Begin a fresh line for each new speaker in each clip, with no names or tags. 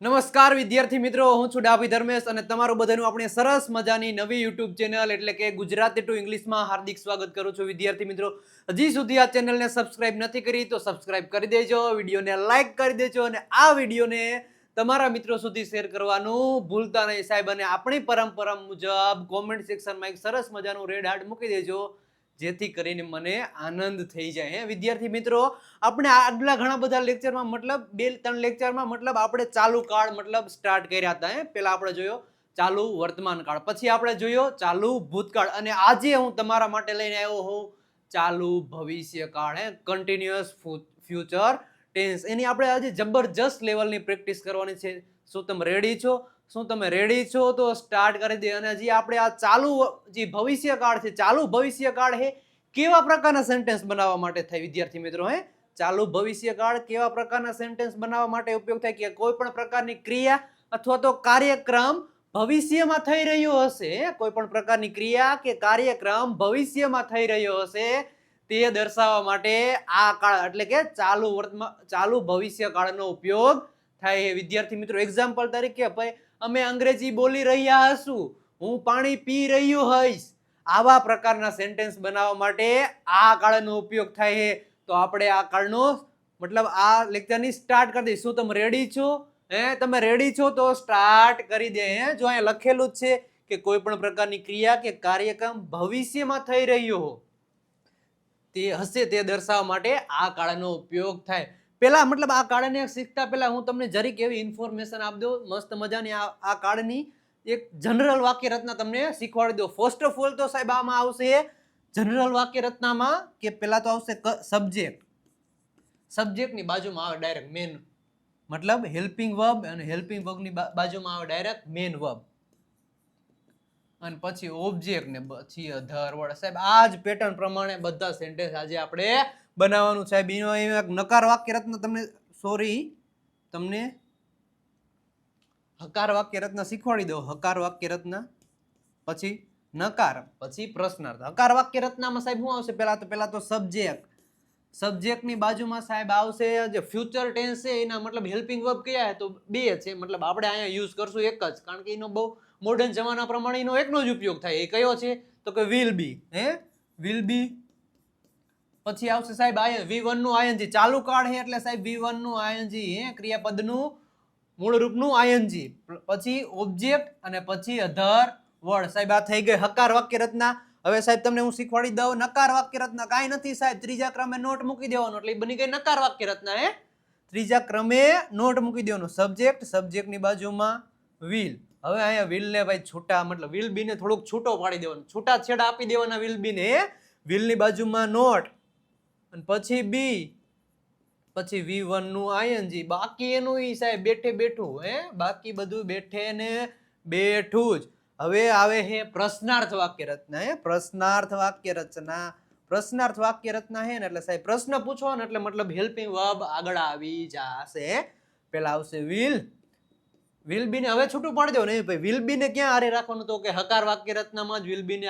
નમસ્કાર વિદ્યાર્થી મિત્રો, હું છું ડાભી ધર્મેશ અને તમારું બધાનું આપણે સરસ મજાની નવી યુટ્યુબ ચેનલ એટલે કે ગુજરાતી ટુ ઇંગ્લિશમાં હાર્દિક સ્વાગત કરું છું વિદ્યાર્થી મિત્રો. હજી સુધી આ ચેનલને સબસ્ક્રાઇબ નથી કરી તો સબસ્ક્રાઇબ કરી દેજો, વિડીયોને લાઇક કરી દેજો અને આ વિડીયોને તમારા મિત્રો સુધી શેર કરવાનું ભૂલતા નહીં સાહેબ અને આપણી પરંપરા મુજબ કોમેન્ટ સેક્શનમાં એક સરસ મજાનું રેડ હાર્ટ મૂકી દેજો. જેથી કરીને મને આનંદ થઈ જાય, હે. વિદ્યાર્થી મિત્રો, આપણે આગલા ઘણા બધા લેક્ચરમાં મતલબ, બે ત્રણ લેક્ચરમાં મતલબ આપણે ચાલુ કાળ મતલબ સ્ટાર્ટ કર્યા હતા, હે. પહેલા આપણે જોયો, ચાલુ વર્તમાન કાળ. પછી આપણે જોયો, ચાલુ ભૂતકાળ. અને આજે હું તમારા માટે લઈને આવ્યો હોઉં, ચાલુ ભવિષ્ય કાળ, હે. કન્ટિન્યુઅસ ફ્યુચર ટેન્સ એની આપણે આજે જબરજસ્ત લેવલની પ્રેક્ટિસ કરવાની છે. શું તમે રેડી છો? શું તમે રેડી છો? તો સ્ટાર્ટ કરી દે અને હજી આપણે આ ચાલુ જે ભવિષ્ય કાળ છે, ચાલુ ભવિષ્ય કાળ હે કેવા પ્રકારના સેન્ટેન્સ બનાવવા માટે થાય? વિદ્યાર્થી મિત્રો, હે? ચાલુ ભવિષ્ય કાળ કેવા પ્રકારના સેન્ટેન્સ બનાવવા માટે ઉપયોગ થાય? કે કોઈ પણ પ્રકારની ક્રિયા અથવા તો કાર્યક્રમ ભવિષ્યમાં થઈ રહ્યો હશે કોઈ પણ પ્રકારની ક્રિયા કે કાર્યક્રમ ભવિષ્યમાં થઈ રહ્યો હશે, તે દર્શાવવા માટે આ કાળ, એટલે કે ચાલુ વર્તમાન ચાલુ ભવિષ્ય કાળનો ઉપયોગ થાય. વિદ્યાર્થી મિત્રો એક્ઝામ્પલ તરીકે ભાઈ અમે અંગ્રેજી બોલી રહ્યા હશું. હું પાણી પી રહ્યો હઈશ. આવા પ્રકારના સેન્ટેન્સ બનાવવા માટે આ કાળનો ઉપયોગ થાય છે. તો આપણે આ કાળનો, મતલબ આ લેક્ચરની સ્ટાર્ટ કરી દઈશું. તમે રેડી છો? હે, તમે રેડી છો? તો સ્ટાર્ટ કરી દે. હે, જો અહીંયા લખેલું જ છે કે કોઈ પણ પ્રકારની ક્રિયા કે કાર્યક્રમ ભવિષ્યમાં થઈ રહ્યો તે હશે તે દર્શાવવા માટે આ કાળનો ઉપયોગ થાય. પેલા મતલબ આ કાળને શીખતા પહેલા હું તમને જરીક એવી ઇન્ફોર્મેશન આપી દઉં, મસ્ત મજાની આ આ કાળની એક જનરલ વાક્ય રચના તમને શીખવાડી દો ફર્સ્ટ ઓફ ઓલ તો સાહેબ આમાં આવશે જનરલ વાક્ય રચનામાં કે પેલા તો આવશે સબ્જેક્ટ સબ્જેક્ટની બાજુમાં આવે ડાયરેક્ટ મેન મતલબ હેલ્પિંગ વર્બ અને હેલ્પિંગ વર્બની બાજુમાં આવે ડાયરેક્ટ મેન વર્બ અને પછી ઓબ્જેક્ટ ને પછી અધર વર્ડ સાહેબ, આ જ પેટર્ન પ્રમાણે બધા સેન્ટેન્સ આજે આપણે બનાવવાનું સાહેબ, એનો એક નકાર વાક્ય રત્ન તમને સોરી તમને હકાર વાક્ય રત્ન શીખવાડી દો હકાર વાક્ય રત્ન પછી નકાર, પછી પ્રશ્નાર્થ. હકાર વાક્ય રત્નમાં સાહેબ શું આવશે? પહેલા તો પહેલા તો સબ્જેક્ટ સબ્જેક્ટની બાજુમાં સાહેબ આવશે જે ફ્યુચર ટેન્સ છે, એના મતલબ હેલ્પિંગ વર્બ કયા તો બે છે. મતલબ આપણે અહીંયા યુઝ કરશું એક જ, કારણ કે એનો બહુ મોડર્ન જમાના પ્રમાણે એનો એકનો જ ઉપયોગ થાય. એ કયો છે? તો કે વિલ બી હે? વિલ બી પછી આવશે સાહેબ આય વી વનનું આયનજી ચાલુ કાળ છે એટલે સાહેબ વી વનનું આયનજી હે, ક્રિયાપદનું મૂળ રૂપનું આયનજી પછી ઓબ્જેક્ટ અને પછી અધર વર્ડ સાહેબ, આ થઈ ગઈ હકાર વાક્ય રચના. હવે સાહેબ તમને હું શીખવાડી દઉં, નકાર વાક્ય રચના. કાંઈ નથી સાહેબ, ત્રીજા ક્રમે નોટ મૂકી દેવાનો. એટલે બની ગઈ નકાર વાક્ય રચના, હે. ત્રીજા ક્રમે નોટ મૂકી દેવાનો. સબ્જેક્ટ સબ્જેક્ટની બાજુમાં વિલ હવે અહીંયા વિલ ને ભાઈ છૂટા, મતલબ વિલ બી ને થોડુંક છૂટો પાડી દેવાનો. છૂટા છેડા આપી દેવાના વિલ બી ને વિલની બાજુમાં નોટ. અને પછી બી પછી વી વનનું આઈએનજી બાકી એનું ઈ સાહેબ બેઠે બેઠું, હે? બાકી બધું બેઠે ને બેઠું જ. હવે આવે હે પ્રશ્નાર્થ વાક્ય રચના હે? પ્રશ્નાર્થ વાક્ય રચના પ્રશ્નાર્થ વાક્ય રચના હે ને એટલે સાહેબ પ્રશ્ન પૂછો ને એટલે મતલબ હેલ્પિંગ વર્બ આગળ આવી જશે. પેલા આવશે વિલ વિલ બી ને હવે છૂટું પાડી દો નહીં ભાઈ વિલ બી ને ક્યાં હારે રાખવાનું? તો કે હકાર વાક્ય રચનામાં જ વિલ બી ને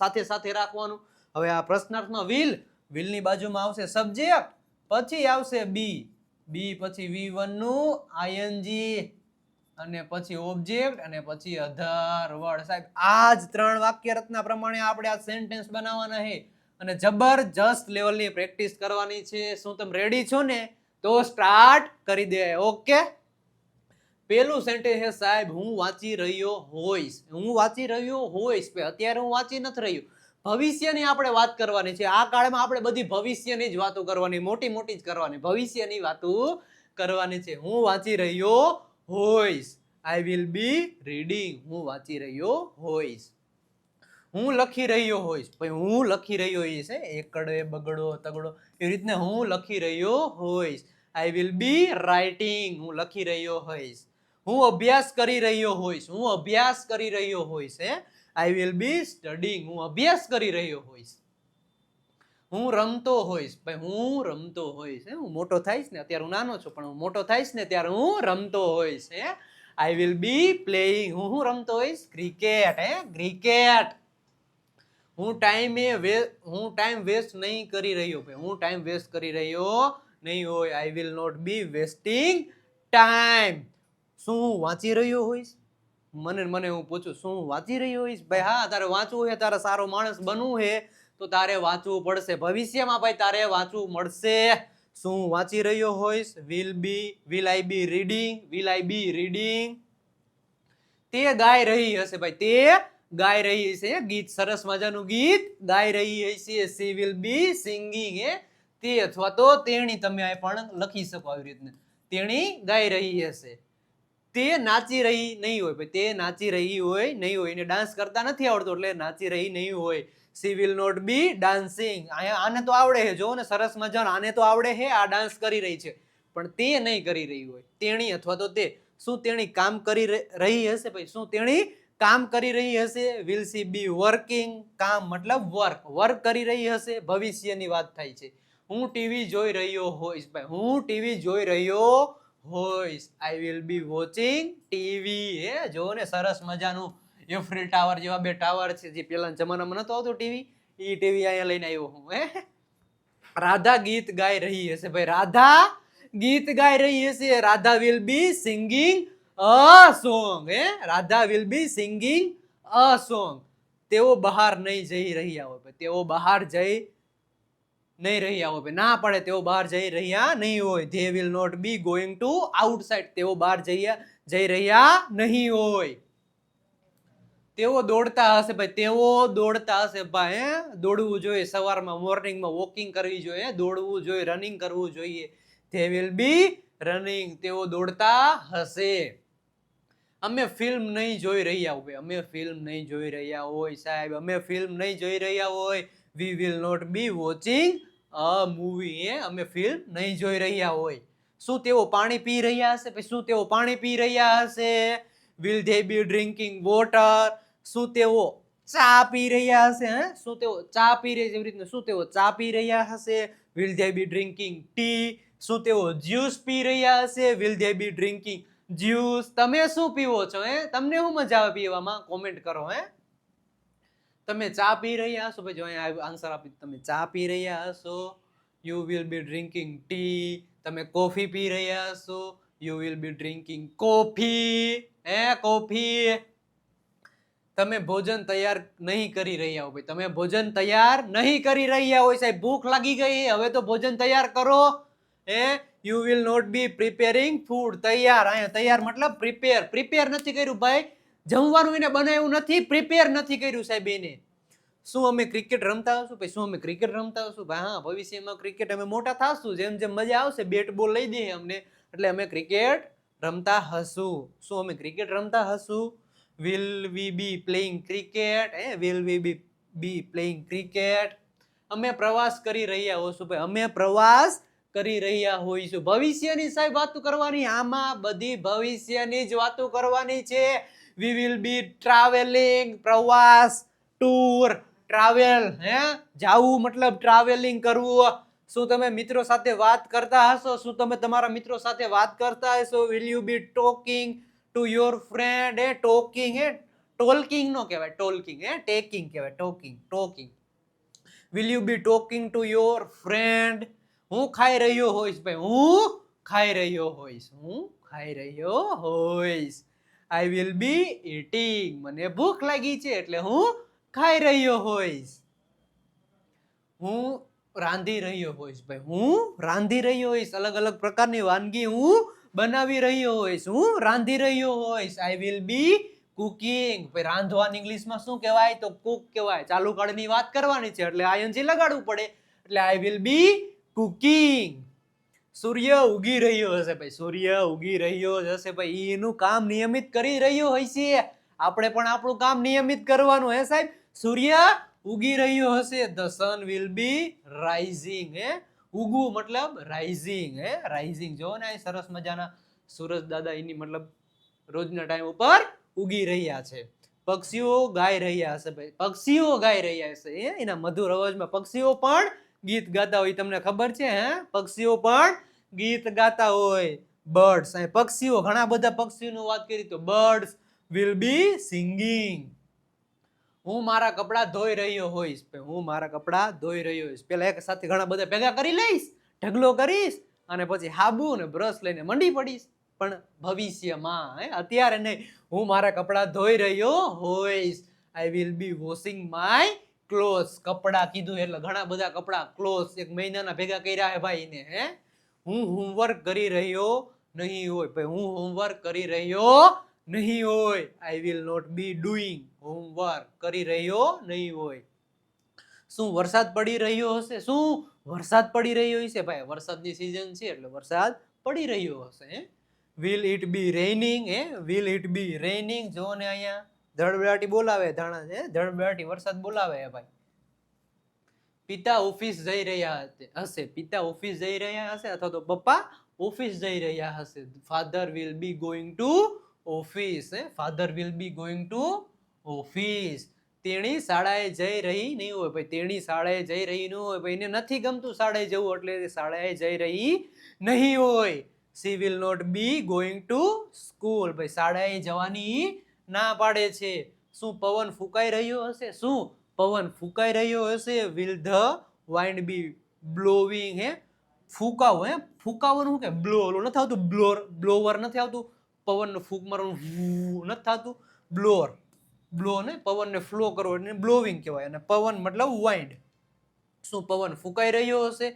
સાથે સાથે રાખવાનું. હવે આ પ્રશ્નાર્થમાં વિલ વિલની બાજુમાં આવશે સબ્જેક્ટ, પછી આવશે બી. બી પછી વી વનનું આઈએનજી અને પછી ઓબ્જેક્ટ અને પછી અધર વર્ડ સાહેબ, આ જ ત્રણ વાક્ય રચના પ્રમાણે આપણે આ સેન્ટેન્સ બનાવવાના છે. અને જબરજસ્ત લેવલની પ્રેક્ટિસ કરવાની છે. શું તમે રેડી છો ને? તો સ્ટાર્ટ કરી દે. ઓકે પેલું સેન્ટેન્સ સાહેબ, હું વાંચી રહ્યો હોઈશ. હું વાંચી રહ્યો હોઈશ. અત્યારે હું વાંચી નથી રહ્યો. ભવિષ્યની આપણે વાત કરવાની છે. આ કાળમાં આપણે બધી ભવિષ્યની જ વાતો કરવાની, મોટી મોટી જ કરવાની. ભવિષ્યની વાતો કરવાની છે. હું વાંચી રહ્યો હોઈશ. આઈ વિલ બી રીડિંગ હું વાંચી રહ્યો હોઈશ. હું લખી રહ્યો હોઈશ. ભાઈ, હું લખી રહ્યો હોઈશ એકડે બગડો, તગડો એ રીતને હું લખી રહ્યો હોઈશ. આઈ વિલ બી રાઇટિંગ હું લખી રહ્યો હોઈશ. હું અભ્યાસ કરી રહ્યો હોઈશ. હું અભ્યાસ કરી રહ્યો હોઈશ, હે. આઈ વિલ બી સ્ટડિંગ હું અભ્યાસ કરી રહ્યો હોઈશ. હું રમતો હોઈશ. ભાઈ, હું રમતો હોઈશ, હે? હું મોટો થઈશ ને, અત્યારે હું નાનો છું, પણ હું મોટો થઈશ ને, ત્યારે હું રમતો હોઈશ, હે? આઈ વિલ બી પ્લેઇંગ હું હું રમતો હોઈશ? ક્રિકેટ હે? ક્રિકેટ હું ટાઈમે વે, હું ટાઈમ વેસ્ટ નહીં કરી રહ્યો, ભાઈ. હું ટાઈમ વેસ્ટ કરી રહ્યો નહીં હોય. I will not be wasting time શું વાંચી રહ્યો હોઈશ? મને મને હું પૂછું, શું વાંચી રહ્યો હોઈશ? ભાઈ, હા, તારે વાંચવું છે તારે સારો માણસ બનવું છે તો તારે વાંચવું પડશે. ભવિષ્યમાં ભાઈ, તારે વાંચવું મળશે. શું વાંચી રહ્યો હોઈશ? Will be will I be reading will I be reading તે ગાઈ રહી હશે ભાઈ, તે ગાઈ રહી હશે. ગીત, સરસ મજાનું ગીત ગાઈ રહી હશે. She will be singing a તે અથવા તો તેણી તમે પણ લખી શકો આવી રીતને. તેણી ગાઈ રહી હશે. તે નાચી રહી નહીં હોય તે નાચી રહી હોય નહીં હોય, એને ડાન્સ કરતા નથી આવડતો એટલે નાચી રહી નહીં હોય. She will not be dancing આને તો આવડે છે જો ને, સરસ મજાનો, આને તો આવડે છે, આ ડાન્સ કરી રહી છે. પણ તે નહીં કરી રહી હોય. તેણી અથવા તો તે, શું તેણી કામ કરી રહી હશે, ભાઈ? શું તેણી કામ કરી રહી હશે? વિલ સી બી વર્કિંગ કામ મતલબ વર્ક વર્ક કરી રહી હશે, ભવિષ્યની વાત થાય છે. હું ટીવી જોઈ રહ્યો હોઈશ, ભાઈ. હું ટીવી જોઈ રહ્યો હોઈશ I will be watching TV હે જો ને, સરસ મજાનું એફ્રિલ ટાવર જેવા બે ટાવર છે જે પેલા જમાનામાં નતો આવતો ટીવી એ ટીવી અહીંયા લઈને આવ્યો હું, હે. રાધા ગીત ગાઈ રહી હશે ભાઈ, રાધા ગીત ગાઈ રહી હશે. Radha will be singing a song હે. Radha will be singing a song તેઓ બહાર નહીં જઈ રહ્યા હોય તેઓ બહાર જઈ નહીં રહ્યા હોય ભાઈ. ના પડે તેઓ બહાર જઈ રહ્યા નહીં હોય. They will not be going to outside તેઓ બહાર જઈ જઈ રહ્યા નહીં હોય. તેઓ દોડતા હશે ભાઈ. તેઓ દોડતા હશે ભાઈ, હે? દોડવું જોઈએ. સવારમાં મોર્નિંગમાં વોકિંગ કરવી જોઈએ. દોડવું જોઈએ. રનિંગ કરવું જોઈએ. ધે વિલ બી રનિંગ તેઓ દોડતા હશે. અમે ફિલ્મ નહીં જોઈ રહ્યા હોય. અમે ફિલ્મ નહીં જોઈ રહ્યા હોય સાહેબ. અમે ફિલ્મ નહીં જોઈ રહ્યા હોય. We will not be watching a movie એ અમે ફિલ્મ નહીં જોઈ રહ્યા હોય. શું તેઓ પાણી પી રહ્યા હશે? પછી શું તેઓ પાણી પી રહ્યા હશે? Will they be drinking water શું તેઓ ચા પી રહ્યા હશે, હે? શું તેઓ ચા પી રહી જેવી રીતના શું તેઓ ચા પી રહ્યા હશે? Will they be drinking tea શું તેઓ જ્યુસ પી રહ્યા હશે? Will they be drinking juice તમે શું પીવો છો, હે? તમને શું મજા આવે પીવામાં? કોમેન્ટ કરો, હે? તમે ચા પી રહ્યા હશો? ભાઈ જો અહીંયા આન્સર આપી તમે ચા પી રહ્યા હશો you will be drinking tea તમે કોફી પી રહ્યા હશો you will be drinking coffee હે, કોફી? તમે ભોજન તૈયાર નહીં કરી રહ્યા હો, ભાઈ. તમે ભોજન તૈયાર નહીં કરી રહ્યા હોય, સાહેબ. ભૂખ લાગી ગઈ હવે તો ભોજન તૈયાર કરો. હે you will not be preparing food તૈયાર. અહીંયા તૈયાર મતલબ પ્રિપેર પ્રિપેર નથી કર્યું, ભાઈ. જમવાનું એને બનાવ્યું નથી પ્રિપેર નથી કર્યું સાહેબ એને. શું અમે ક્રિકેટ રમતા હશું? ભાઈ, શું અમે ક્રિકેટ રમતા હશું? ભાઈ, હા, ભવિષ્યમાં ક્રિકેટ અમે મોટા થાશું, જેમ જેમ મજા આવશે બેટ બોલ લઈ દઈએ અમને. એટલે અમે ક્રિકેટ રમતા હશું. શું અમે ક્રિકેટ રમતા હશું? Will we be playing cricket હે will we be be playing cricket અમે પ્રવાસ કરી રહ્યા હોઈશું, ભાઈ, અમે પ્રવાસ કરી રહ્યા હોઈશું. ભવિષ્યની સાહેબ વાતો કરવાની, આમાં બધી ભવિષ્યની જ વાતો કરવાની છે. વી વિલ બી ટ્રાવેલિંગ પ્રવાસ ટૂર ટ્રાવેલ હે જાવું મતલબ ટ્રાવેલિંગ કરવું. શું તમે મિત્રો સાથે વાત કરતા હશો? શું તમે તમારા મિત્રો સાથે વાત કરતા હશો? Will you be talking to your friend હે ટોકિંગ હે? ટોલકિંગ નો કહેવાય ટોલકિંગ હે? ટેકિંગ કહેવાય talking talking will you be talking to your friend હું ખાઈ રહ્યો હોઈશ ભાઈ, હું ખાઈ રહ્યો હોઈશ, હું ખાઈ રહ્યો હોઈશ. આઈ વિલ બી ઇટિંગ મને ભૂખ લાગી છે એટલે હું ખાઈ રહ્યો હોઈશ. હું રાંધી રહ્યો હોઈશ ભાઈ. હું રાંધી રહ્યો હોઈશ. અલગ અલગ પ્રકારની વાનગી હું બનાવી રહ્યો હોઈશ. હું રાંધી રહ્યો હોઈશ. આઈ વિલ બી કુકિંગ ભાઈ, રાંધવાની ઇંગ્લિશમાં શું કહેવાય? તો કુક કહેવાય. ચાલુ કાળની વાત કરવાની છે એટલે આયનજી લગાડવું પડે. એટલે આઈ વિલ બી કુકિંગ સૂર્ય ઉગી રહ્યો હશે ભાઈ, સૂર્ય ઉગી રહ્યો જ હશે ભાઈ, એનું કામ નિયમિત કરી રહ્યો હોય છે આપણે પણ આપણું કામ નિયમિત કરવાનું હે સાહેબ. સૂર્ય ઉગી રહ્યો હશે. The sun will be rising હે. ઉગવું મતલબ રાઇઝિંગ હે. રાઇઝિંગ જો ને સરસ મજાના સુરજ દાદા એની મતલબ રોજના ટાઈમ ઉપર ઉગી રહ્યા છે. પક્ષીઓ ગાઈ રહ્યા હશે ભાઈ. પક્ષીઓ ગાઈ રહ્યા હશે એ એના મધુર અવાજમાં પક્ષીઓ પણ ગીત ગાતા હોય, તમને ખબર છે, હે. પક્ષીઓ પણ ગીત ગાતા હોય, બર્ડ્સ. અહીં પક્ષીઓ, ઘણા બધા પક્ષીઓની વાત કરી તો બર્ડ્સ વિલ બી સિંગિંગ હું મારા કપડાં ધોઈ રહ્યો હોઈશ. હું મારા કપડાં ધોઈ રહ્યો હોઈશ. પેલા એક સાથે ઘણા બધા ભેગા કરી લઈશ, ઢગલો કરીશ, અને પછી હાબુ ને બ્રશ લઈને મંડી પડીશ. પણ ભવિષ્યમાં, હે, અત્યારે નહીં. હું મારા કપડાં ધોઈ રહ્યો હોઈશ. I will be washing my cloth કપડાં કીધું એટલે ઘણા બધા કપડાં ક્લોથ એક મહિનાના ભેગા કર્યા હે ભાઈને, હે. હું હોમવર્ક કરી રહ્યો નહીં હોય. ભાઈ, હું હોમવર્ક કરી રહ્યો નહીં હોય. I will not be doing homework કરી રહ્યો નહીં હોય. શું વરસાદ પડી રહ્યો હશે? શું? વરસાદ પડી રહ્યો હશે? ભાઈ, વરસાદની સિઝન છે એટલે વરસાદ પડી રહ્યો હશે વિલ ઇટ બી રેઇનિંગ હે? વિલ ઇટ બી રેઇનિંગ જો ને અહીંયા. ધડબડાટી બોલાવે ધાણા છે ધડબડાટી વરસાદ બોલાવે ભાઈ. પિતા ઓફિસ જઈ રહ્યા હશે. પિતા ઓફિસ જઈ રહ્યા હશે અથવા તો પપ્પા ઓફિસ જઈ રહ્યા હશે. Father will be going to office father will be going to office તેણી શાળાએ જઈ રહી નહીં હોય. ભાઈ, તેણી શાળાએ જઈ રહી ન હોય. ભાઈ, એને નથી ગમતું શાળાએ જવું એટલે શાળાએ જઈ રહી નહીં હોય. She will not be going to school ભાઈ, શાળાએ જવાની ના પાડે છે. શું પવન ફૂંકાઈ રહ્યો હશે? શું? પવન ફૂંકાઈ રહ્યો હશે will the wind be blowing હે? ફૂંકાવો, હે? ફૂંકાવાનું શું કે? બ્લો ઓલું નથી આવતું બ્લોર બ્લોવર નથી આવતું. પવનને ફૂંક મારવાનું નથી થતું. બ્લોર બ્લો ને પવનને ફ્લો કરવો એને બ્લોવિંગ કહેવાય. અને પવન મતલબ વાઇન્ડ શું પવન ફૂંકાઈ રહ્યો હશે?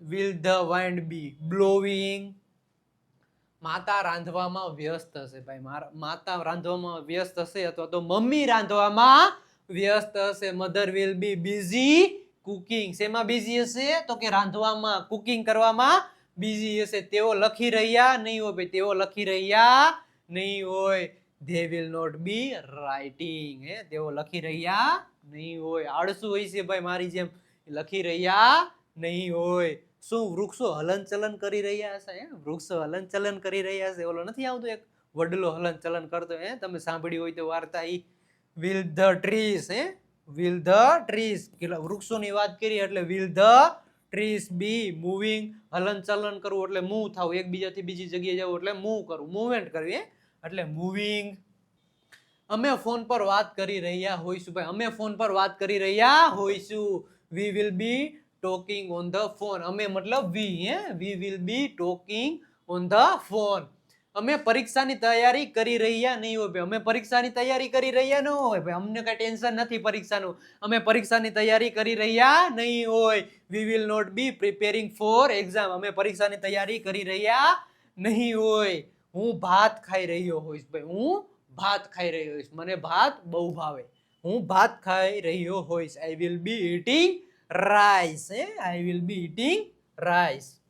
Will the wind be blowing માતા રાંધવામાં વ્યસ્ત હશે, ભાઈ. મારા, માતા રાંધવામાં વ્યસ્ત હશે અથવા તો મમ્મી રાંધવામાં વ્યસ્ત હશે mother will be busy cooking શેમાં બિઝી હશે? તો કે રાંધવામાં કુકિંગ કરવામાં બિઝી હશે. તેઓ લખી રહ્યા નહીં હોય, ભાઈ. તેઓ લખી રહ્યા નહીં હોય. They will not be writing હે? તેઓ લખી રહ્યા નહીં હોય. આળસુ હોય છે, ભાઈ, મારી જેમ. લખી રહ્યા નહીં હોય. શું વૃક્ષો હલનચલન કરી રહ્યા હશે, હે? વૃક્ષો હલનચલન કરી રહ્યા હશે. ઓલો નથી આવતું એક વડલો હલનચલન કરતો, હે? તમે સાંભળી હોય તો વાર્તા ઈ વિલ ધ ટ્રીસ હે વિલ ધ ટ્રીસ કેટલા વૃક્ષોની વાત કરી એટલે will the trees be moving હલનચલન કરવું એટલે મૂવ થવું, એકબીજાથી બીજી જગ્યાએ જવું એટલે મૂવ કરવું મૂવમેન્ટ કરવી એટલે મૂવિંગ અમે ફોન પર વાત કરી રહ્યા હોઈશું, ભાઈ, અમે ફોન પર વાત કરી રહ્યા હોઈશું. We will be talking on the phone અમે મતલબ વી હે? We will be talking on the phone અમે પરીક્ષાની તૈયારી કરી રહ્યા નહીં હોય ભાઈ. અમે પરીક્ષાની તૈયારી કરી રહ્યા ન હોય ભાઈ. અમને કઈ ટેન્શન નથી પરીક્ષાનું. અમે પરીક્ષાની તૈયારી કરી રહ્યા નહીં હોય. We will not be preparing for exam અમે પરીક્ષાની તૈયારી કરી રહ્યા નહીં હોય. હું ભાત ખાઈ રહ્યો હોઈશ ભાઈ. હું ભાત ખાઈ રહ્યો હોઈશ. મને ભાત બહુ ભાવે. હું ભાત ખાઈ રહ્યો હોઈશ. I will be eating rice હે? I will be eating rice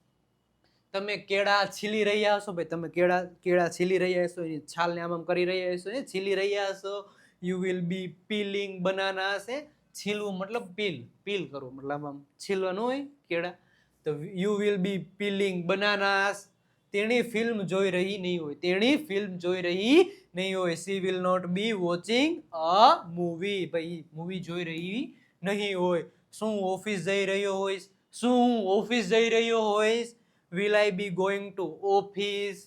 તમે કેળા છીલી રહ્યા હશો ભાઈ, તમે કેળા કેળા છીલી રહ્યા હશો, એની છાલને આમ આમ કરી રહ્યા હશો, એ છીલી રહ્યા હશો. You will be peeling banana હશે. છીલવું મતલબ પીલ પીલ કરવું મતલબ આમ છીલવાનું હોય કેળા. તો you will be peeling bananas તેણી ફિલ્મ જોઈ રહી નહીં હોય તેણી ફિલ્મ જોઈ રહી નહીં હોય. She will not be watching a movie ભાઈ મૂવી જોઈ રહી નહીં હોય. શું ઓફિસ જઈ રહ્યો હોઈશ? શું ઓફિસ જઈ રહ્યો હોઈશ? Will I be going to office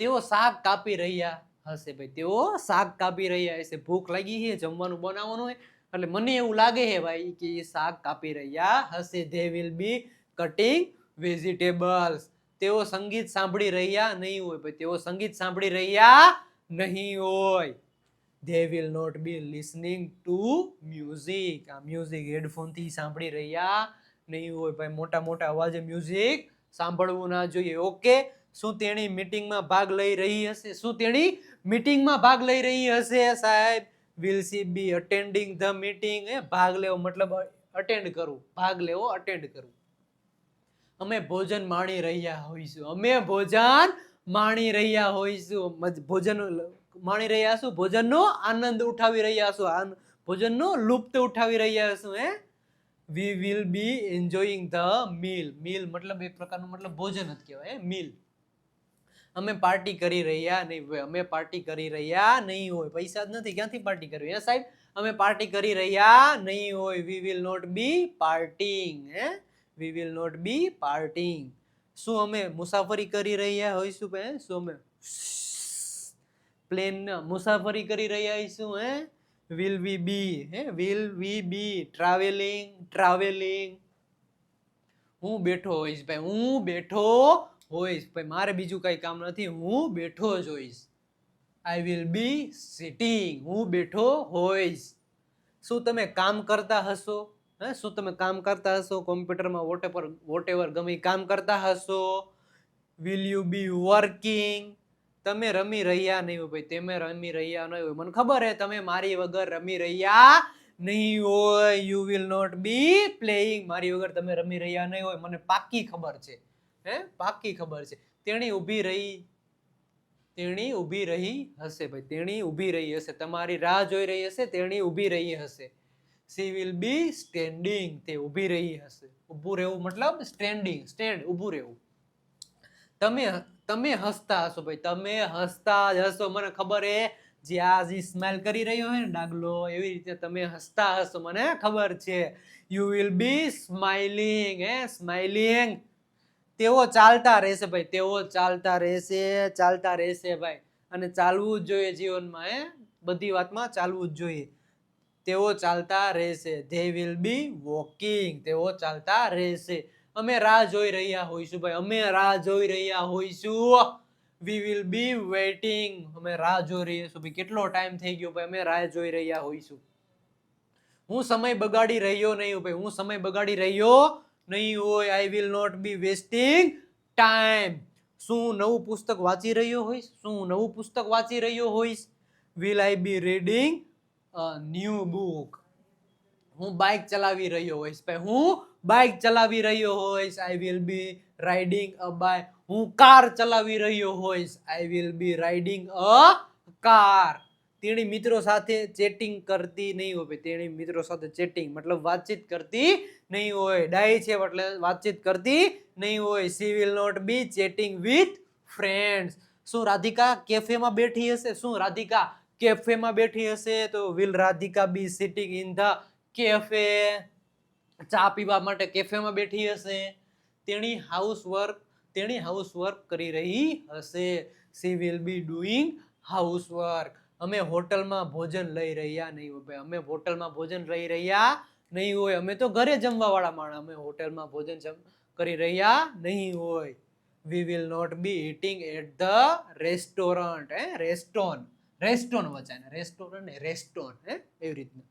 તેઓ શાક કાપી રહ્યા હશે ભાઈ. તેઓ શાક કાપી રહ્યા હશે. ભૂખ લાગી છે, જમવાનું બનાવવાનું હોય. એટલે મને એવું લાગે છે ભાઈ કે એ શાક કાપી રહ્યા હશે. They will be cutting vegetables તેઓ સંગીત સાંભળી રહ્યા નહીં હોય ભાઈ. તેઓ સંગીત સાંભળી રહ્યા નહીં હોય. They will not be listening to music આ મ્યુઝિક હેડફોનથી સાંભળી રહ્યા નહીં હોય ભાઈ મોટા મોટા અવાજે મ્યુઝિક સાંભળવું ના જોઈએ. ઓકે શું તેણી મીટિંગમાં ભાગ લઈ રહી હશે? શું તેણી મીટિંગમાં ભાગ લઈ રહી હશે સાહેબ? Will she be attending the meeting એ ભાગ લેવો, મતલબ અટેન્ડ કરવું. ભાગ લેવો અટેન્ડ કરવું. અમે ભોજન માણી રહ્યા હોઈશું. અમે ભોજન માણી રહ્યા હોઈશું. ભોજન, માણી રહ્યા છું ભોજનનો આનંદ ઉઠાવી રહ્યા છું ભોજનનો લુપ્ત ઉઠાવી રહ્યા છું હે? We will be enjoying the meal meal મતલબ એક પ્રકારનું મતલબ ભોજન જ કહેવાય મીલ અમે પાર્ટી કરી રહ્યા નહીં હોય અમે પાર્ટી કરી રહ્યા નહીં હોય. પૈસા જ નથી, ક્યાંથી પાર્ટી કરવી હે, સાહેબ? અમે પાર્ટી કરી રહ્યા નહીં હોય. We will not be parting હે? We will not be parting શું અમે મુસાફરી કરી રહ્યા હોઈશું હે શું અમે? પ્લેન, મુસાફરી કરી રહ્યા હોઈશું, હે? વિલ વી બી હે will we be travelling travelling હું બેઠો હોઈશ ભાઈ, હું બેઠો હોઈશ. ભાઈ, મારે બીજું કઈ કામ નથી. હું બેઠો જ હોઈશ. આઈ વિલ બી સિટિંગ હું બેઠો હોઈશ. શું તમે કામ કરતા હશો? હે? શું તમે કામ કરતા હશો? કોમ્પ્યુટરમાં વોટેવર વોટેવર ગમે ઈ કામ કરતા હશો? વિલ યુ બી વર્કિંગ તમે રમી રહ્યા નહીં હોય ભાઈ, તમે રમી રહ્યા નહીં હોય. મને ખબર હે, તમે મારી વગર રમી રહ્યા નહીં હોય you will not be playing મારી વગર તમે રમી રહ્યા નહીં હોય, મને પાકી ખબર છે. હે પાકી ખબર છે. તેણી ઊભી રહી, તેણી ઊભી રહી હશે ભાઈ, તેણી ઊભી રહી હશે, તમારી રાહ જોઈ રહી હશે, તેણી ઊભી રહી હશે. સી વિલ બી સ્ટેન્ડિંગ તે ઊભી રહી હશે. ઊભું રહેવું મતલબ સ્ટેન્ડિંગ સ્ટેન્ડ ઊભું રહેવું. તમે તમે હસતા હશો ભાઈ, તમે હસતા જ હશો. મને ખબર એ જે આ જે સ્માઇલ કરી રહ્યો હોય ને ડાગલો, એવી રીતે તમે હસતા હશો. મને ખબર છે. યુ વિલ બી સ્માઇલિંગ હે સ્માઇલિંગ તેઓ ચાલતા રહેશે ભાઈ, તેઓ ચાલતા રહેશે ચાલતા રહેશે ભાઈ. અને ચાલવું જ જોઈએ જીવનમાં, હે. બધી વાતમાં ચાલવું જ જોઈએ. તેઓ ચાલતા રહેશે. ધે વિલ બી વોકિંગ તેઓ ચાલતા રહેશે. અમે રાહ જોઈ રહ્યા હોઈશું ભાઈ, અમે રાહ જોઈ રહ્યા હોઈશું. વી વિલ બી વેટિંગ અમે રાહ જોઈ રહીશું ભાઈ, કેટલો ટાઈમ થઈ ગયો ભાઈ, અમે રાહ જોઈ રહ્યા હોઈશું. હું સમય બગાડી રહ્યો નહીં ભાઈ, હું સમય બગાડી રહ્યો નહીં હોય. I will not be wasting time શું નવું પુસ્તક વાંચી રહ્યો હોઈશ? શું નવું પુસ્તક વાંચી રહ્યો હોઈશ? Will I be reading new book હું બાઇક ચલાવી રહ્યો હોઈશ ભાઈ, હું બાઇક ચલાવી રહ્યો હોઈશ I will be riding a by હું કાર ચલાવી રહ્યો હોઈશ I will be riding a car તેણી મિત્રો સાથે ચેટિંગ કરતી નહીં હોય તેણી મિત્રો સાથે ચેટિંગ મતલબ વાતચીત કરતી નહીં હોય. ડાય છે એટલે વાતચીત કરતી નહીં હોય. She will not be chatting with friends શું રાધિકા કેફેમાં બેઠી હશે? શું રાધિકા કેફેમાં બેઠી હશે? તો will Radhika be sitting in the cafe ચા પીવા માટે કેફેમાં બેઠી હશે, તેણી હાઉસ વર્ક તેણી હાઉસવર્ક કરી રહી હશે. She will be doing house work અમે હોટલમાં ભોજન લઈ રહ્યા નહીં હોય. અમે હોટલમાં ભોજન લઈ રહ્યા નહીં હોય. અમે તો ઘરે જમવા વાળા માણસ અમે હોટલમાં ભોજન જમ, કરી રહ્યા નહીં હોય. We will not be eating at the restaurant હે રેસ્ટોન રેસ્ટોન વચાય ને રેસ્ટોરન્ટ ને રેસ્ટોન હે, એવી રીતના.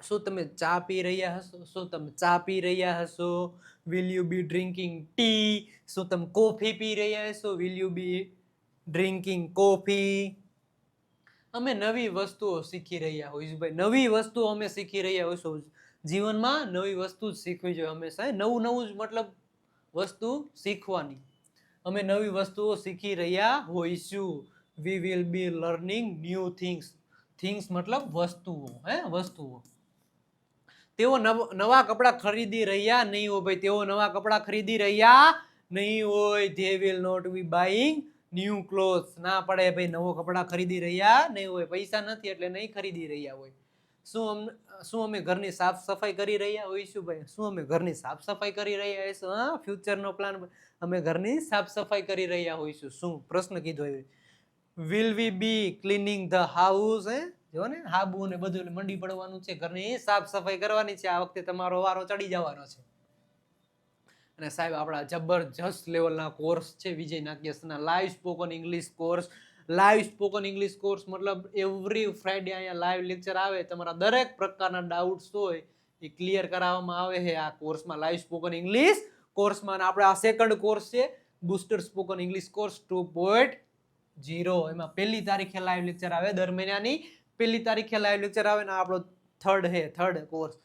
શું તમે ચા પી રહ્યા હશો? શું તમે ચા પી રહ્યા હશો? Will you be drinking tea શું તમે કોફી પી રહ્યા હશો? Will you be drinking coffee અમે નવી વસ્તુઓ શીખી રહ્યા હોઈશું ભાઈ. નવી વસ્તુઓ અમે શીખી રહ્યા હોઈશું. જીવનમાં નવી વસ્તુ જ શીખવી જોઈએ હંમેશા નવું નવું જ મતલબ વસ્તુ શીખવાની. અમે નવી વસ્તુઓ શીખી રહ્યા હોઈશું. We will be learning new things things મતલબ વસ્તુઓ, હે? વસ્તુઓ. તેઓ નવ- કપડાં ખરીદી રહ્યા નહીં હોય ભાઈ. તેઓ નવા કપડાં ખરીદી રહ્યા નહીં હોય. They will not be buying new cloth ના પડે ભાઈ, નવો કપડાં ખરીદી રહ્યા નહીં હોય. પૈસા નથી એટલે નહીં ખરીદી રહ્યા હોય. શું અમ, શું અમે ઘરની સાફ સફાઈ કરી રહ્યા હોઈશું ભાઈ? શું અમે ઘરની સાફ સફાઈ કરી રહ્યા હોઈશું? હા ફ્યુચરનો પ્લાન અમે ઘરની સાફ સફાઈ કરી રહ્યા હોઈશું. શું? પ્રશ્ન કીધો will we be cleaning the house હે? જો ને, હાબુ ને બધું મંડી પડવાનું છે, ઘરની સાફ સફાઈ કરવાની છે, આ વખતે તમારો વારો ચડી જવાનો છે. અને સાહેબ, આપણા જબરજસ્ત લેવલના કોર્સ છે, Vijay નાગ્યસના live spoken English course live spoken English course મતલબ એવરી ફ્રાઈડે અહીંયા લાઈવ લેક્ચર આવે, તમારા દરેક પ્રકારના ડાઉટ્સ હોય, એ ક્લિયર કરાવવામાં આવે છે આ કોર્સમાં લાઈવ સ્પોકન ઇંગ્લિશ કોર્સમાં આપણે આ સેકન્ડ કોર્સ છે booster spoken English course two point zero એમાં પહેલી તારીખે લાઈવ લેક્ચર આવે, દર મહિનાની પહેલી તારીખે લાઈવ લેક્ચર આવે ને આપણો થર્ડ હે થર્ડ કોર્સ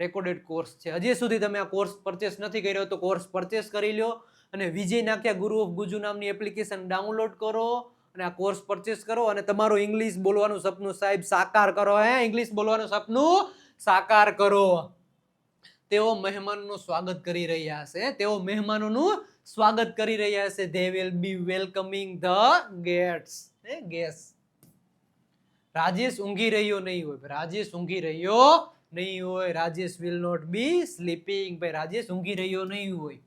રેકોર્ડેડ કોર્સ છે. હજી સુધી તમે આ કોર્સ પરચેસ નથી કર્યો તો કોર્સ પરચેસ કરી લો અને વિજય નાખ્યા ગુરુ ઓફ ગુજુ નામની એપ્લિકેશન ડાઉનલોડ કરો અને આ કોર્સ પરચેસ કરો અને તમારું ઇંગ્લિશ બોલવાનું સપનું સાહેબ સાકાર કરો. હે ઇંગ્લિશ બોલવાનું સપનું સાકાર કરો. તેઓ મહેમાનનું સ્વાગત કરી રહ્યા હશે. તેઓ મહેમાનોનું સ્વાગત કરી રહ્યા હશે. They will be welcoming the gates guests Rajesh ઊંઘી રહ્યો નહીં હોય. રાજેશ ઊંઘી રહ્યો નહીં હોય. Rajesh will not be sleeping ભાઈ, રાજેશ ઊંઘી રહ્યો નહીં હોય.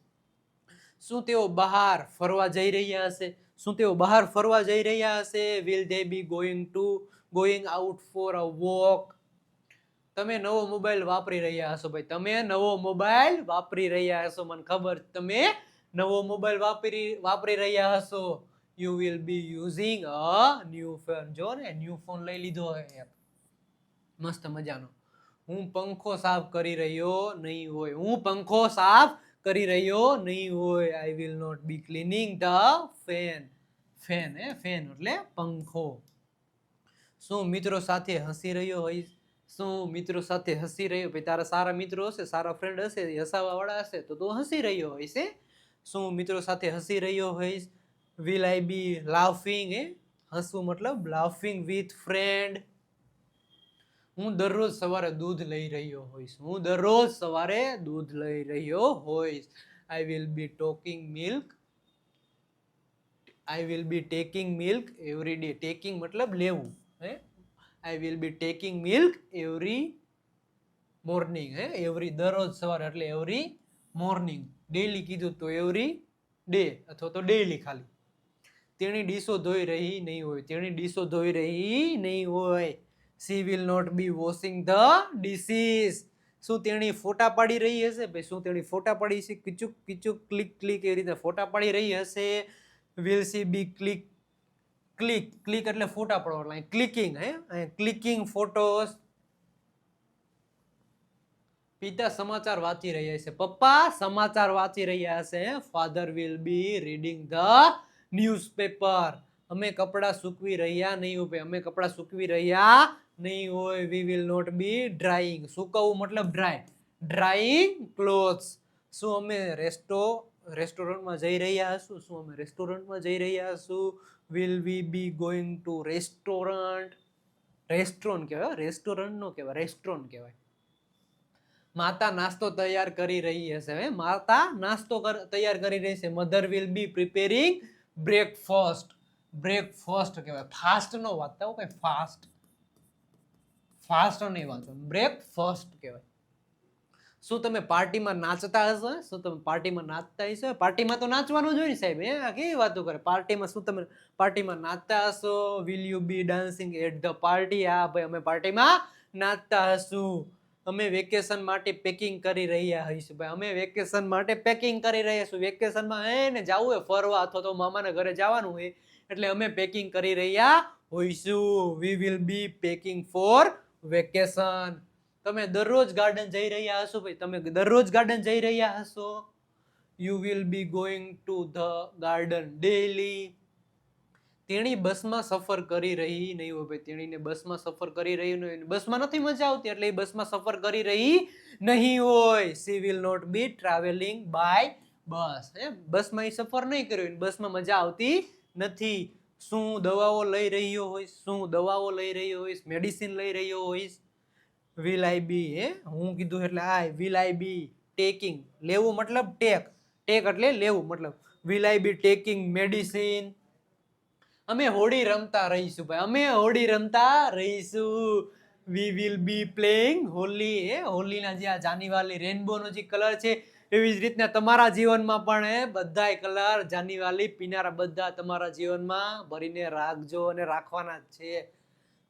શું તેઓ બહાર ફરવા જઈ રહ્યા હશે? શું તેઓ બહાર ફરવા જઈ રહ્યા હશે? Will they be going to going out for a walk તમે નવો મોબાઈલ વાપરી રહ્યા હશો ભાઈ. તમે નવો મોબાઈલ વાપરી રહ્યા હશો. મને ખબર તમે નવો મોબાઈલ વાપરી વાપરી રહ્યા હશો. You will be using a new phone જો ને ન્યૂ ફોન લઈ લીધો એપ મસ્ત મજાનો. હું પંખો સાફ કરી રહ્યો નહીં હોય. હું પંખો સાફ કરી રહ્યો નહીં હોય. I will not be cleaning the fan fan A fan એટલે પંખો. શું મિત્રો સાથે હસી રહ્યો હોય? શું મિત્રો સાથે હસી રહ્યો? ભાઈ, તારા સારા મિત્રો હશે, સારા ફ્રેન્ડ હશે, હસાવાવાળા હસાવા વાળા હશે, તો તું હસી રહ્યો હોય છે શું મિત્રો સાથે હસી રહ્યો હોઈશ? વિલ આઈ બી લાફિંગ એ હસવું મતલબ લાફિંગ વિથ ફ્રેન્ડ હું દરરોજ સવારે દૂધ લઈ રહ્યો હોઈશ. હું દરરોજ સવારે દૂધ લઈ રહ્યો હોઈશ. I will be talking milk I will be taking milk every day taking મતલબ લેવું, હે? I will be taking milk every morning હે? એવરી દરરોજ સવારે એટલે એવરી મોર્નિંગ ડેલી કીધું તો એવરી ડે અથવા તો ડેલી ખાલી. તેણી ડીશો ધોઈ રહી નહીં હોય. તેણી ડીશો ધોઈ રહી નહીં હોય. She will not be washing the dishes શું તેણી ફોટા પાડી રહી હશે? ભાઈ, શું તેણી ફોટા પાડી છે કિચુક કિચુક, ક્લિક ક્લિક એ રીતે ફોટા પાડી રહી હશે. Will she be click click click એટલે ફોટા પાડવા એટલે ક્લિકિંગ હે? ક્લિકિંગ ફોટોસ પિતા સમાચાર વાંચી રહ્યા છે. પપ્પા સમાચાર વાંચી રહ્યા છે. Father will be reading the newspaper. અમે કપડાં સૂકવી રહ્યા નહીં હોય, અમે કપડાં સૂકવી રહ્યા નહીં હોય. વી વિલ નોટ બી ડ્રાઈંગ સૂકવવું મતલબ ડ્રાય ડ્રાઈંગ ક્લોથ્સ શું અમે રેસ્ટો, રેસ્ટોરન્ટમાં જઈ રહ્યા હશું? શું અમે રેસ્ટોરન્ટમાં જઈ રહ્યા હશું? Will we be going to restaurant restaurant કહેવાય રેસ્ટોરન્ટ નો કહેવાય રેસ્ટોરન્ટ કહેવાય. માતા નાસ્તો તૈયાર કરી રહી હશે હવે માતા નાસ્તો તૈયાર કરી રહી છે mother will be preparing breakfast breakfast કહેવાય. ફાસ્ટ નો વાંચતા કંઈ ફાસ્ટ ફાસ્ટ નહીં વાંચો. બ્રેકફાસ્ટ કહેવાય. શું તમે પાર્ટીમાં નાચતા હશો? શું તમે પાર્ટીમાં નાચતા હશો? પાર્ટીમાં તો નાચવાનું જ હોય ને સાહેબ એ આ કેવી વાતો કરે? પાર્ટીમાં શું તમે પાર્ટીમાં નાચતા હશો? Will you be dancing at the party હા, ભાઈ, અમે પાર્ટીમાં નાચતા હશું. અમે વેકેશન માટે પેકિંગ કરી રહ્યા હઈશું ભાઈ. અમે વેકેશન માટે પેકિંગ કરી રહ્યા છું વેકેશનમાં એ ને જવું હોય ફરવા અથવા તો મામાના ઘરે જવાનું હોય એટલે અમે પેકિંગ કરી રહ્યા હોઈશું. We will be packing for vacation તમે દરરોજ ગાર્ડન જઈ રહ્યા હશો ભાઈ. તમે દરરોજ ગાર્ડન જઈ રહ્યા હશો. You will be going to the garden daily તેણી બસમાં સફર કરી રહી નહીં હોય ભાઈ. તેણીને બસમાં સફર કરી રહી નહીં બસમાં નથી મજા આવતી, એટલે એ બસમાં સફર કરી રહી નહીં હોય. She will not be travelling by bus. હે બસમાં એ સફર નહીં કર્યો. બસમાં મજા આવતી નથી. શું દવાઓ લઈ રહ્યો હોઈશ? શું દવાઓ લઈ રહ્યો હોઈશ? મેડિસિન લઈ રહ્યો હોઈશ? વિલ આઈ બી હે? હું કીધું એટલે I will I be taking લેવું મતલબ ટેક. ટેક એટલે લેવું મતલબ. Will I be taking medicine અમે હોળી રમતા રહીશું ભાઈ. અમે હોળી રમતા રહીશું. We will be playing Holi. એ હોલીના જે આ જાનીવાલી રેનબોનો જે કલર છે, એવી જ રીતના તમારા જીવનમાં પણ એ બધાય કલર જાનીવાલી પીનારા બધા તમારા જીવનમાં ભરીને રાખજો અને રાખવાના જ છે.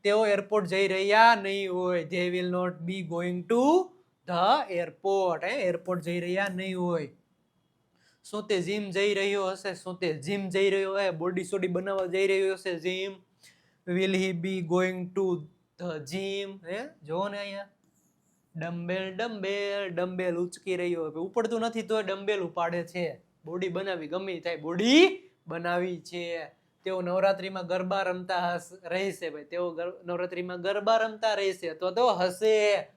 તેઓ એરપોર્ટ જઈ રહ્યા નહીં હોય. They will not be going to the airport airport જઈ રહ્યા નહીં હોય. શું તે જીમ જઈ રહ્યો હશે? શું તે જીમ જઈ રહ્યો હે? બોડી સોડી બનાવવા જઈ રહ્યો હશે gym will he be going to the gym હે? જો ને અહીંયા. ડમ્બેલ ડમ્બેલ ડમ્બેલ ઉચકી રહ્યો હવે ઉપડતું નથી તોય ડમ્બેલ ઉપાડે છે. બોડી બનાવી, ગમે થાય બોડી બનાવી છે. તેઓ નવરાત્રીમાં ગરબા રમતા રહેશે ભાઈ. તેઓ નવરાત્રીમાં ગરબા રમતા રહેશે. અથવા તો હશે.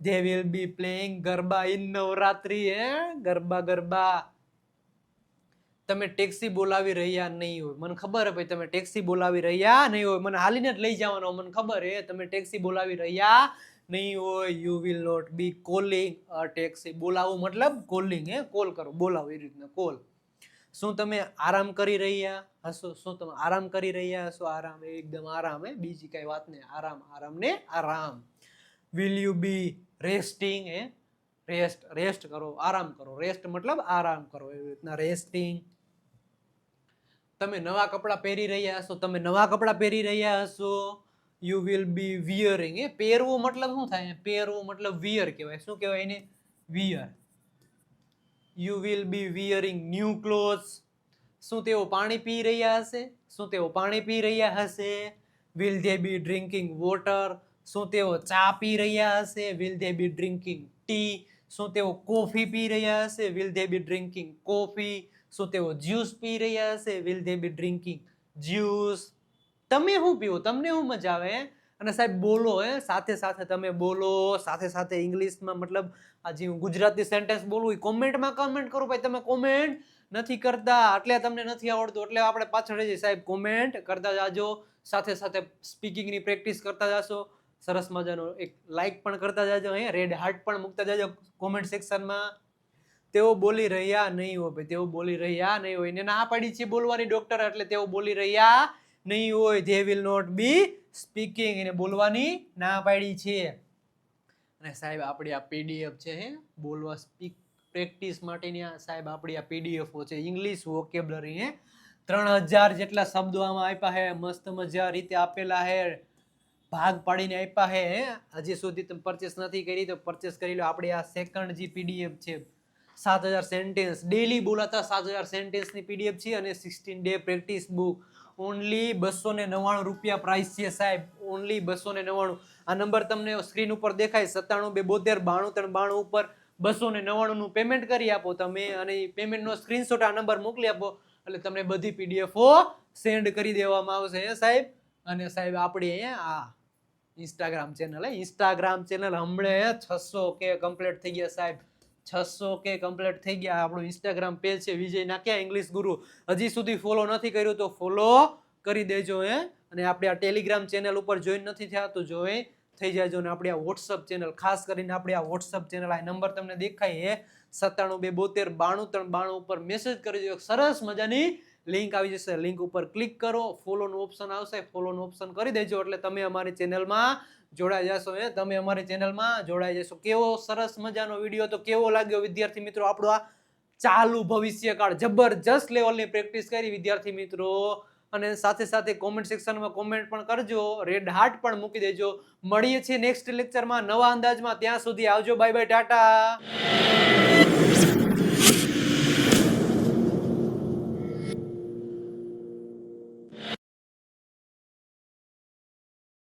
They will be playing garba in Navratri, હે? ગરબા ગરબા. તમે ટેક્સી બોલાવી રહ્યા નહીં હોય. મને ખબર ભાઈ, તમે ટેક્સી બોલાવી રહ્યા નહીં હોય. મને હાલીને જ લઈ જવાનો, મને ખબર હે તમે ટેક્સી બોલાવી રહ્યા નહીં હોય. You will not be calling a taxi બોલાવવું મતલબ કોલિંગ હે? કોલ કરો. બોલાવો, એ રીતના કોલ શું તમે આરામ કરી રહ્યા હશો? શું તમે આરામ કરી રહ્યા હશો? આરામ એકદમ આરામ, હે? બીજી કઈ વાત નહીં. આરામ આરામ ને આરામ. વિલ યુ બી રેસ્ટિંગ હે? રેસ્ટ રેસ્ટ કરો. આરામ કરો. રેસ્ટ મતલબ આરામ કરો. એવી રીતના રેસ્ટિંગ તમે નવા કપડાં પહેરી રહ્યા હશો, તમે નવા કપડાં પહેરી રહ્યા હશો you will be wearing a પહેરવું મતલબ શું થાય? પહેરવું મતલબ વિયર કહેવાય. શું કહેવાય એને? Where you will be wearing new clothes શું તેઓ પાણી પી રહ્યા હશે? શું તેઓ પાણી પી રહ્યા હશે? Will they be drinking water શું તેઓ ચા પી રહ્યા હશે? Will they be drinking tea શું તેઓ કોફી પી રહ્યા હશે? Will they be drinking coffee શું તેઓ જ્યુસ પી રહ્યા હશે will they be drinking juice? તમે શું પીવો? તમને શું મજા આવે? અને સાહેબ બોલો, હે? સાથે સાથે તમે બોલો, સાથે સાથે ઇંગ્લિશમાં મતલબ આ જે હું ગુજરાતી સેન્ટેન્સ બોલું એ કોમેન્ટમાં કમેન્ટ કરો ભાઈ, તમે કોમેન્ટ નથી કરતા. એટલે તમને નથી આવડતું, એટલે આપણે પાછળ જઈએ સાહેબ કોમેન્ટ કરતા જાજો, સાથે સાથે સ્પીકિંગની પ્રેક્ટિસ કરતા જશો. સરસ મજાનો એક લાઇક પણ કરતા જાજો અહીંયા રેડ હાર્ટ પણ મૂકતા જાજો કોમેન્ટ સેક્શનમાં તેઓ બોલી રહ્યા નહીં હોય તેઓ બોલી રહ્યા નહીં હોય. એને ના પાડી છે બોલવાની ડોક્ટર એટલે તેઓ બોલી રહ્યા નહીં હોય. They will not be speaking એને બોલવાની ના પાડી છે. અને સાહેબ, આપણી આ પીડીએફ છે, હે? બોલવા સ્પીક પ્રેક્ટિસ માટેની આ સાહેબ, આપણી આ પીડીએફો છે. ઇંગ્લિશ વોકેબ્લરી હે? ત્રણ હજાર જેટલા શબ્દો આમાં આપ્યા હે. મસ્ત મજા રીતે આપેલા હે. ભાગ પાડીને આપ્યા છે હજી સુધી તમે પરચેસ નથી કરી, તો પરચેસ કરી લો. આપણી આ સેકન્ડ જે પીડીએફ છે સાત હજાર સેન્ટેન્સ ડેલી બોલાતા સાત હજાર સેન્ટેન્સની પીડીએફ છે અને sixteen day practice book only બસો ને નવ્વાણું રૂપિયા પ્રાઇસ છે સાહેબ. ઓનલી બસો ને નવ્વાણું. આ નંબર તમને સ્ક્રીન ઉપર દેખાય સત્તાણું બે બોતેર બાણું ત્રણ બાણું ઉપર બસો ને નવ્વાણુંનું પેમેન્ટ કરી આપો તમે અને એ પેમેન્ટનો સ્ક્રીનશોટ આ નંબર મોકલી આપો. એટલે તમને બધી પીડીએફો સેન્ડ કરી દેવામાં આવશે સાહેબ? અને સાહેબ, આપણે અહીંયા આ ઇન્સ્ટાગ્રામ ચેનલ હે ઇન્સ્ટાગ્રામ ચેનલ હમણે છસો કે કમ્પ્લીટ થઈ ગયા સાહેબ. છસો કે કમ્પ્લીટ થઈ ગયા. આપણું ઇન્સ્ટાગ્રામ પેજ છે વિજય નાખ્યા ઇંગ્લિશ ગુરુ. હજી સુધી ફોલો નથી કર્યું તો ફોલો કરી દેજો હે. અને આપણે આ ટેલિગ્રામ ચેનલ ઉપર જોઈન નથી થયા તો જોઈ થઈ જાજો. ને આપણી આ વોટ્સઅપ ચેનલ ખાસ કરીને આપણી આ વોટ્સઅપ ચેનલ આ નંબર તમને દેખાય હે. સત્તાણું બે બોતેર બાણું ત્રણ બાણું ઉપર મેસેજ કરી દેજો. સરસ મજાની લિંક આવી જશે. લિંક ઉપર ક્લિક કરો. ફોલોનું ઓપ્શન આવશે. ફોલોનું ઓપ્શન કરી દેજો. એટલે તમે અમારી ચેનલમાં જોડાઈ જશો એ તમે અમારી ચેનલમાં જોડાઈ જશો. કેવો સરસ મજાનો વીડિયો તો કેવો લાગ્યો વિદ્યાર્થી મિત્રો? આપણો આ ચાલુ ભવિષ્યકાળ, જબરજસ્ત લેવલની પ્રેક્ટિસ કરી વિદ્યાર્થી મિત્રો. અને સાથે સાથે કોમેન્ટ સેક્શનમાં કોમેન્ટ પણ કરજો. રેડ હાર્ટ પણ મૂકી દેજો. મળીએ છીએ નેક્સ્ટ લેક્ચરમાં નવા અંદાજમાં. ત્યાં સુધી આવજો. Bye bye Tata